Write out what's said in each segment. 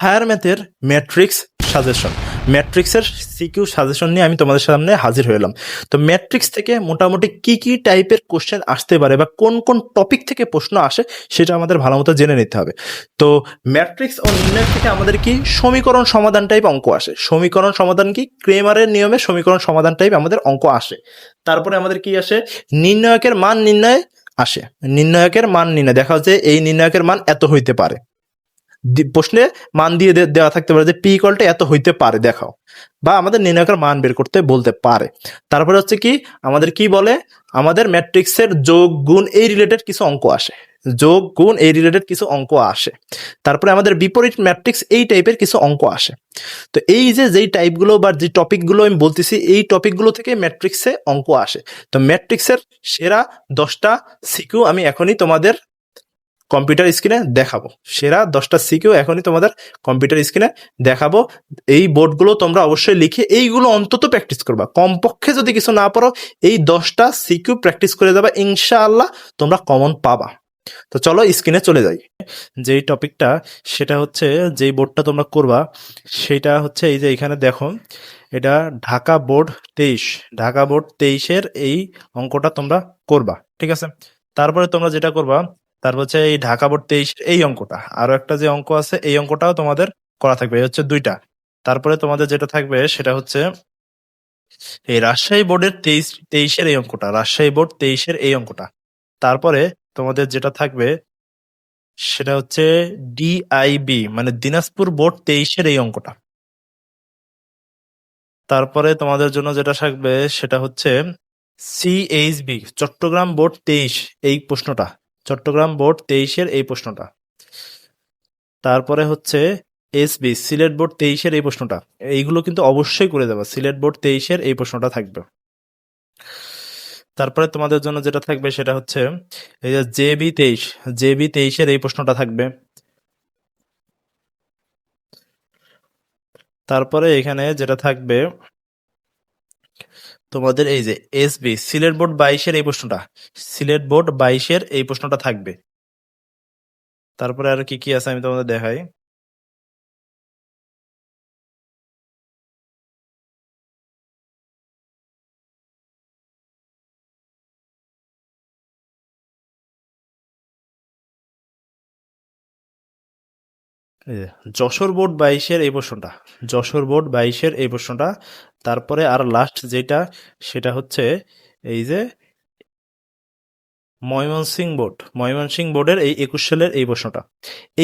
Higher ম্যাথের matrix suggestion. ম্যাট্রিক্সের CQ suggestion নিয়ে আমি তোমাদের সামনে হাজির হলাম তো ম্যাট্রিক্স থেকে মোটামুটি কি কি টাইপের কোশ্চেন আসতে পারে বা কোন কোন টপিক থেকে প্রশ্ন আসে সেটা আমাদের ভালো মতো জেনে নিতে হবে। তো ম্যাট্রিক্স ও নির্ণয় থেকে আমাদের কি সমীকরণ সমাধান টাইপ অঙ্ক আসে? সমীকরণ সমাধান কি? ক্রেমারের নিয়মে সমীকরণ সমাধান টাইপ আমাদের অঙ্ক আসে। তারপরে আমাদের কি আসে? নির্ণায়কের মান নির্ণয় আসে। নির্ণায়কের মান নির্ণয়। দেখা যাচ্ছে এই নির্ণায়কের মান এত হইতে পারে। প্রশ্নে মান দিয়ে দেওয়া থাকতে পারে যে পি ইকলটা এত হইতে পারে, দেখাও। বা আমাদের নির্ণায়কের মান বের করতে বলতে পারে। তারপরে হচ্ছে কি, আমাদের কি বলে? আমাদের ম্যাট্রিক্সের যোগ গুণ এই রিলেটেড কিছু অঙ্ক আসে। যোগ গুণ এই রিলেটেড কিছু অঙ্ক আসে। তারপরে আমাদের বিপরীত ম্যাট্রিক্স এই টাইপের কিছু অঙ্ক আসে। তো এই যে যেই টাইপগুলো বা যে টপিকগুলো আমি বলতেছি, এই টপিকগুলো থেকে ম্যাট্রিক্সে অঙ্ক আসে। তো ম্যাট্রিক্সের সেরা দশটা সিকিউ আমি এখনই তোমাদের কম্পিউটার স্ক্রিনে দেখাবো। সেরা দশটা সিকিউ এখনই তোমাদের কম্পিউটার স্ক্রিনে দেখাবো। এই বোর্ডগুলো তোমরা অবশ্যই লিখে এইগুলো অন্তত প্র্যাকটিস করবা। কমপক্ষে যদি কিছু না পারো এই দশটা সিকিউ প্র্যাকটিস করে যাবা, ইনশাআল্লাহ তোমরা কমন পাবা। তো চলো স্ক্রিনে চলে যাই। যেই টপিকটা, সেটা হচ্ছে যেই বোর্ডটা তোমরা করবা, সেটা হচ্ছে এই যে এখানে দেখো, এটা ঢাকা বোর্ড তেইশ। ঢাকা বোর্ড তেইশের এই অঙ্কটা তোমরা করবা, ঠিক আছে? তারপরে তোমরা যেটা করবা তারপর হচ্ছে এই ঢাকা বোর্ড তেইশ, এই অঙ্কটা। আরও একটা যে অঙ্ক আছে, এই অঙ্কটাও তোমাদের করা থাকবে। হচ্ছে দুইটা। তারপরে তোমাদের যেটা থাকবে, সেটা হচ্ছে এই রাজশাহী বোর্ডের তেইশ, তেইশের এই অঙ্কটা, রাজশাহী বোর্ড তেইশের এই অঙ্কটা। তারপরে তোমাদের যেটা থাকবে, সেটা হচ্ছে ডিআইবি মানে দিনাজপুর বোর্ড তেইশের এই অঙ্কটা। তারপরে তোমাদের জন্য যেটা থাকবে, সেটা হচ্ছে সিএইচবি, চট্টগ্রাম বোর্ড তেইশ, এই প্রশ্নটা। চট্টগ্রাম বোর্ড তেইশের এই প্রশ্নটা। তারপরে হচ্ছে এসবি, সিলেট বোর্ড তেইশের এই প্রশ্নটা। এইগুলো কিন্তু অবশ্যই করে দেবা, সিলেট বোর্ড তেইশের এই প্রশ্নটা থাকবে। তারপরে তোমাদের জন্য যেটা থাকবে সেটা হচ্ছে, এই যে জেবি তেইশ, জেবি তেইশের এই প্রশ্নটা থাকবে। তারপরে এখানে যেটা থাকবে তোমাদের এই যে এসবি সিলেট বোর্ড বাইশের এই প্রশ্নটা। সিলেট বোর্ড বাইশের এই প্রশ্নটা থাকবে। তারপরে আর কি কি আছে আমি তোমাদের দেখাই। যশোর বোর্ড বাইশের এই প্রশ্নটা। যশোর বোর্ড বাইশের এই প্রশ্নটা। তারপরে আর লাস্ট যেটা, সেটা হচ্ছে এই যে ময়মনসিং বোর্ড। ময়মনসিং বোর্ডের এই একুশ সালের এই প্রশ্নটা।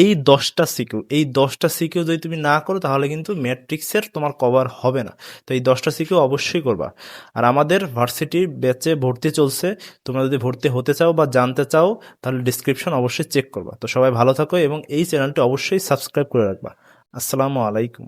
এই দশটা সিকিউ, এই দশটা সিকিউ যদি তুমি না করো, তাহলে কিন্তু ম্যাট্রিক্সের তোমার কভার হবে না। তো এই দশটা সিকিউ অবশ্যই করবা। আর আমাদের ভার্সিটির ব্যাচে ভর্তি চলছে। তোমরা যদি ভর্তি হতে চাও বা জানতে চাও, তাহলে ডিসক্রিপশন অবশ্যই চেক করবা। তো সবাই ভালো থাকো এবং এই চ্যানেলটি অবশ্যই সাবস্ক্রাইব করে রাখবা। আসসালামু আলাইকুম।